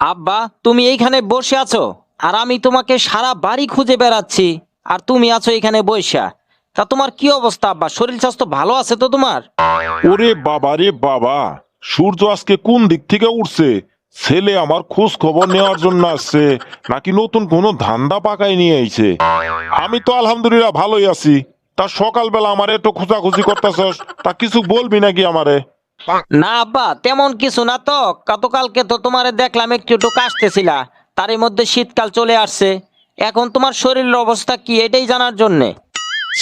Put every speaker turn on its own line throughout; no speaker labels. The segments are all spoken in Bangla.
আব্বা, তুমি এইখানে বসে আছো, আর আমি তোমাকে সারা বাড়ি খুঁজে বেড়াচ্ছি, আর তুমি আছো এখানে বসা তা তোমার কি অবস্থা, আব্বা? শরীর স্বাস্থ্য ভালো আছে তো তোমার?
ওরে বাবা রে বাবা, সূর্য আজকে কোন দিক থেকে উঠছে? ছেলে আমার খোঁজ খবর নেওয়ার জন্য আসছে, নাকি নতুন কোনো ধান্দা পাকায় নিয়ে আইছে? আমি তো আলহামদুলিল্লাহ ভালোই আছি। তা সকালবেলা আমার একটু খোঁজাখুঁজি করতেছস, তা কিছু বলবি নাকি আমারে?
না আব্বা তেমন কিছু না তো। গতকালকে তো তোমারে দেখলাম একটু একটু কাশতেছিলা। তারই মধ্যে শীতকাল চলে আসছে। এখন তোমার শরীরের অবস্থা কি এটাই জানার জন্যে।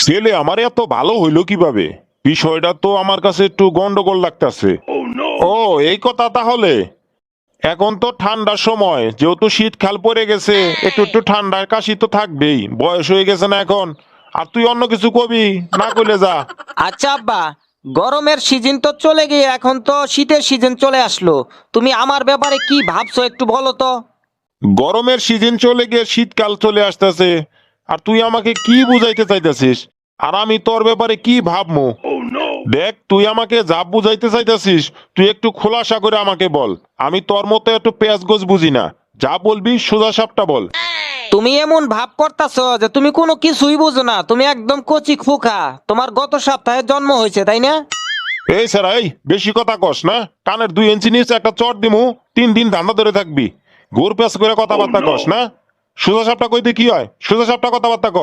ছেলে আমার এত ভালো হইল কীভাবে? বিষয়টা তো আমার কাছে একটু গন্ডগোল লাগতেছে। ও এই কথা তাহলে? এখন তো ঠান্ডার সময় যেহেতু শীতকাল পড়ে গেছে একটু একটু ঠান্ডার কাশি তো থাকবেই। বয়স হয়ে গেছে না এখন। আর তুই অন্য কিছু কবি? না কইলে যা।
আচ্ছা আব্বা গরমের সিজন তো চলে গিয়ে এখন তো শীতের সিজন চলে আসলো। তুমি আমার ব্যাপারে কি ভাবছ একটু বলো তো।
গরমের সিজন চলে গিয়ে শীতকাল চলে আসতেছে। আর তুই আমাকে কি বুঝাইতে চাইতেছিস? আর আমি তোর ব্যাপারে কি ভাবমু? দেখ, তুই আমাকে যা বুঝাইতে চাইতেছিস, তুই একটু খোলাসা করে আমাকে বল। আমি তোর মতো একটু পেঁয়াজ গোছ বুঝি না। যা বলবি সোজা সাপটা বল।
তুমি এমন ভাব করতেছো যে তুমি কোনো কিছুই বুঝো না। তুমি একদম কচি খোকা। তোমার গত সপ্তাহে জন্ম হয়েছে তাই না?
এই স্যার এই বেশি কথা কস না। কানের দুই ইঞ্চি নিচে একটা চট দিমু তিন দিন ধান্দা ধরে থাকবি। ঘুর পেঁচ করে কথাবার্তা কস না। সোজা সাপটা কইতে কি হয়? সোজা সাপটা কথাবার্তা ক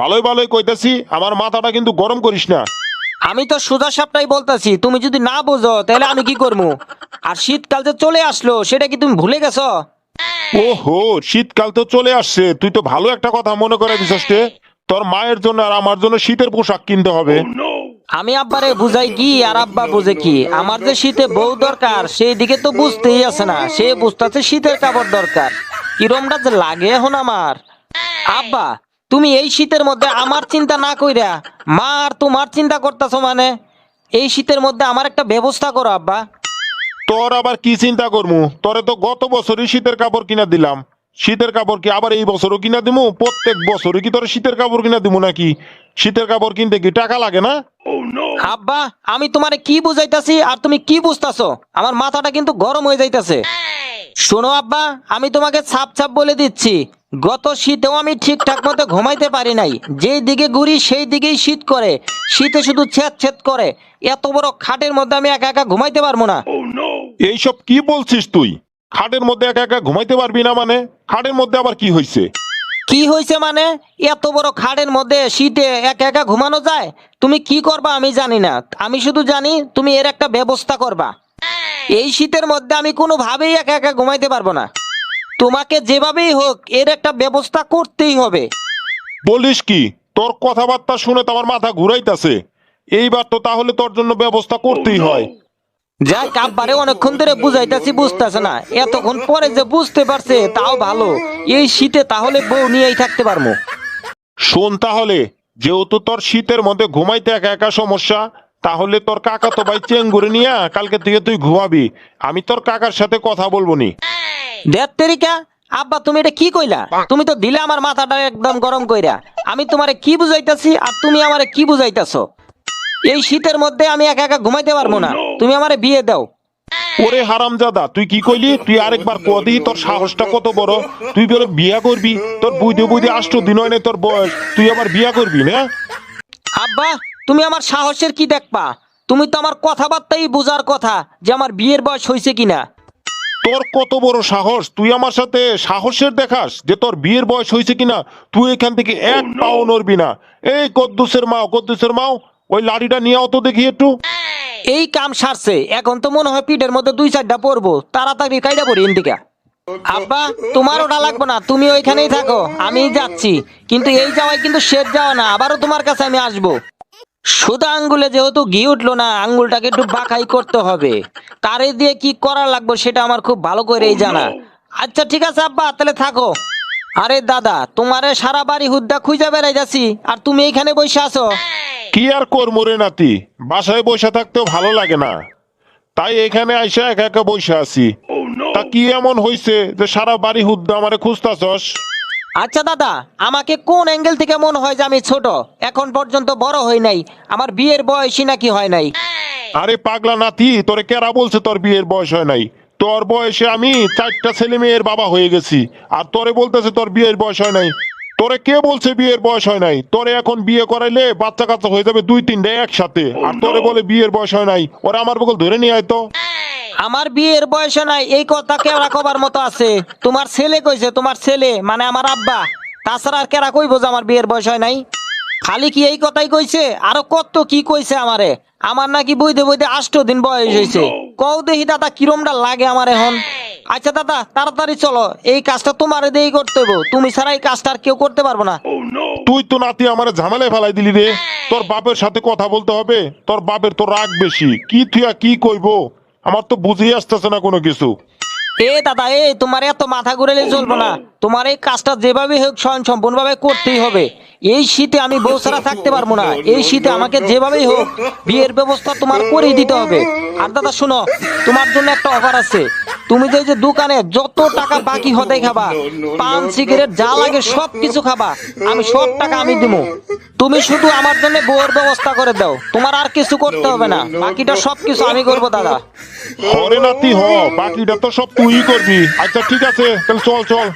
ভালোই ভালোই কইতেছি আমার মাথাটা কিন্তু গরম করিস না।
আমি তো সোজা সাপটাই বলতাছি তুমি যদি না বোঝো তাহলে আমি কি করব আর শীতকাল যে চলে আসলো সেটা কি তুমি ভুলে গেছো?
ওহো শীতকাল তো চলে আসছে। তুই তো ভালো একটা কথা মনে করে দিছিস রে তোর মায়ের জন্য আর আমার জন্য শীতের পোশাক কিনতে হবে।
আমি আব্বারে বুঝাই কি আর আব্বা বুঝে কি। আমার যে শীতে বউ দরকার সেই দিকে তো বুঝতেই আছে না। সে বুঝতেছে শীতের কাপড় দরকার। কিরমটা যে লাগে এখন আমার। আব্বা তুমি এই শীতের মধ্যে আমার চিন্তা না কইরা মা আর তোমার চিন্তা করতেছো মানে? এই শীতের মধ্যে আমার একটা ব্যবস্থা করো আব্বা।
তোর আবার কি চিন্তা করমু? তোরে তো গত বছরই শীতের কাপড় কিনা দিলাম। শীতের কাপড় কি আবার এই বছরও কিনা দিমু? প্রত্যেক বছরই কি তোর শীতের কাপড় কিনা দিমু নাকি? শীতের কাপড় কিনতে কি টাকা লাগে না?
আব্বা, আমি তোমারে কি বুঝাইতাছি আর তুমি কি বুঝতাছো? আমার মাথাটা কিন্তু গরম হয়ে যাইতাছে। শোনো আব্বা, আমি তোমাকে ছাপ ছাপ বলে দিচ্ছি। গত শীতেও আমি ঠিকঠাক মতো ঘুমাইতে পারি নাই। যেই দিকে ঘুরি, সেই দিকেই শীত করে। শীতে শুধু ছেদ ছেদ করে। এত বড় খাটের মধ্যে আমি একা একা ঘুমাইতে পারব না।
এইসব কি বলছিস তুই? খাটের মধ্যে একা একা ঘুমাইতে পারবি না মানে? খাটের মধ্যে আবার কি হয়েছে
কি হয়েছে মানে? এত বড় খাটের মধ্যে শীতে একা একা ঘুমানো যায়? তুমি কি করবা আমি জানি না। আমি শুধু জানি তুমি এর একটা ব্যবস্থা করবা। এই শীতের মধ্যে আমি কোনোভাবেই একা একা ঘুমাইতে পারব না। তোমাকে যেভাবেই হোক এর একটা ব্যবস্থা করতেই হবে।
বলিস কি? তোর কথাবার্তা শুনে তো আমার মাথা ঘুরাইতাছে। এইবার তো তাহলে তোর জন্য ব্যবস্থা করতেই হয়।
যাই কাব্বারে অনেকক্ষণ ধরে বুঝাইতাছি বুঝতেছে না। এতক্ষণ পরে যে বুঝতে পারছে তাও ভালো। এই শীতে তাহলে বউ নিয়েই থাকতে পারব
শোন তাহলে যেহেতু তোর শীতের মধ্যে ঘুমাইতে একা একা সমস্যা তাহলে তোর কাকা তো ভাই চেঙ্গুরে নিয়ে কালকে থেকে তুই ঘুমাবি। আমি তোর কাকার সাথে কথা বলব নি।
দেখ তেরিকা আব্বা তুমি এটা কি কইলা? তুমি তো দিলে আমার মাথাটা একদম গরম কইরা। আমি তোমারে কি বুঝাইতাছি আর তুমি আমারে কি বুঝাইতাছো? এই শীতের মধ্যে আমি একা একা ঘুমাইতে পারব না। তুমি আমারে বিয়ে দাও।
ওরে হারামজাদা তুই কি কইলি? তুই আরেকবার কদি তোর সাহসটা কত বড়? তুই বলে বিয়া করবি? তোর বুঝতে বুঝতে আষ্ট দিন হয় না তোর বয়স। তুই আবার বিয়া করবি না?
আব্বা তুমি আমার সাহসের কি দেখবা? তুমি তো আমার কথাবার্তাই বুঝার কথা যে আমার বিয়ের বয়স হয়েছে কিনা।
তোর কত বড় সাহস? তুই আমার সাথে সাহসের দেখাস যে তোর বিয়ের বয়স হয়েছে কিনা? তুই এখান থেকে এক পাও নড়বি না। এই কদ্দুসের মাও কদ্দুসের মাও ওই লাড়িটা নিয়ে অত দেখি একটু।
এই কাম সারছে। এখন তো মনে হয় পিঠের মধ্যে দুই চারটা পড়ব তাড়াতাড়ি কাইটা পড়ি ইন্দিকা আব্বা তোমার ওটা লাগবে না, তুমি ওইখানেই থাকো আমি যাচ্ছি। কিন্তু এই যাওয়াই কিন্তু শেষ যাওয়া না, আবারও তোমার কাছে আমি আসব। সুদা আঙ্গুলে যেহেতু ঘি উঠল না, আঙ্গুলটাকে একটু বাঁকাই করতে হবে। তারে দিয়ে কি করা লাগবে সেটা আমার খুব ভালো করেই জানা। আচ্ছা ঠিক আছে আব্বা, তাহলে থাকো। আরে দাদা, তোমারে সারা বাড়ি হুদ্দা খুঁজে বেড়াই যাচ্ছি আর তুমি এইখানে বসে আছো।
কি আর করব রে নাতি? বাসায় বসে থাকতেও ভালো লাগে না। তাই এখানে আইসা একা একা বসে আছি। তা কি এমন হইছে যে সারা বাড়ি হুদ্দা আমারে খুঁজতাছস?
আচ্ছা দাদা আমাকে কোন অ্যাঙ্গেল থেকে মনে হয় যে আমি ছোট? এখন পর্যন্ত বড় হই নাই। আমার বিয়ের বয়সই নাকি হয় নাই।
আরে পাগলা নাতি তোরে কেরা বলছে তোর বিয়ের বয়স হয় নাই? তোর বয়সে আমি চারটা ছেলে মেয়ের বাবা হয়ে গেছি। আর তোরে বলতেছে তোর বিয়ের বয়স হয় নাই। তোরে কে বলছে বিয়ের বয়স হয় নাই? তোরে এখন বিয়ে করাইলে বাচ্চা কাচ্চা হয়ে যাবে দুই তিনটা একসাথে। আর তোরে বলে বিয়ের বয়স হয় নাই। ওরা আমার বকল ধরে নিয়ে আয় তো।
আমার বিয়ের বয়স নাই, এই কথা কেরা কবার মতো আছে। তোমার ছেলে কইছে, তোমার ছেলে মানে আমার আব্বা। তাছাড়া আর কেরা কইবো যে আমার বিয়ের বয়স হয় নাই? খালি কি এই কথাই কইছে? আরও কত কি কইছে আমারে? আমার নাকি বইতে বইতে আষ্ট দিন বয়স হয়েছে কও দেখি দাদা, কিরমটা লাগে আমার এখন? আচ্ছা দাদা তাড়াতাড়ি চলো। এই কাজটা তোমার দিয়েই করতে হইব। তুমি ছাড়া এই কাজটা আর কেউ করতে পারব না।
তুই তো নাতি আমার ঝামেলায় ফেলাই দিলি রে। তোর বাপের সাথে কথা বলতে হবে। তোর বাপের তো রাগ বেশি। কি তুই আর কি কইবো? আমার তো বুঝেই আসতেছে না কোনো কিছু।
এ দাদা এ তোমার এত মাথা ঘুরেলে চলবো না। তোমার এই কাজটা যেভাবে হোক স্বয়ং সম্পূর্ণভাবে করতেই হবে। এই শীতে আমি বউ ছাড়া থাকতে পারব না। এই শীতে আমাকে যেভাবেই হোক বিয়ের ব্যবস্থা তোমার করেই দিতে হবে। আর দাদা শুনো তোমার জন্য একটা অফার আছে। তুমি তো এই যে দোকানে যত টাকা বাকি হতে খাবা পান সিগারেট যা লাগে সব কিছু খাবা। আমি সব টাকা আমি দিব তুমি শুধু আমার জন্য বউয়ের ব্যবস্থা করে দাও। তোমার আর কিছু করতে হবে না। বাকিটা সব কিছু আমি করব দাদা।
হরে নাতি হ বাকিটা তো সব তুই করবি। আচ্ছা ঠিক আছে তাহলে চল চল।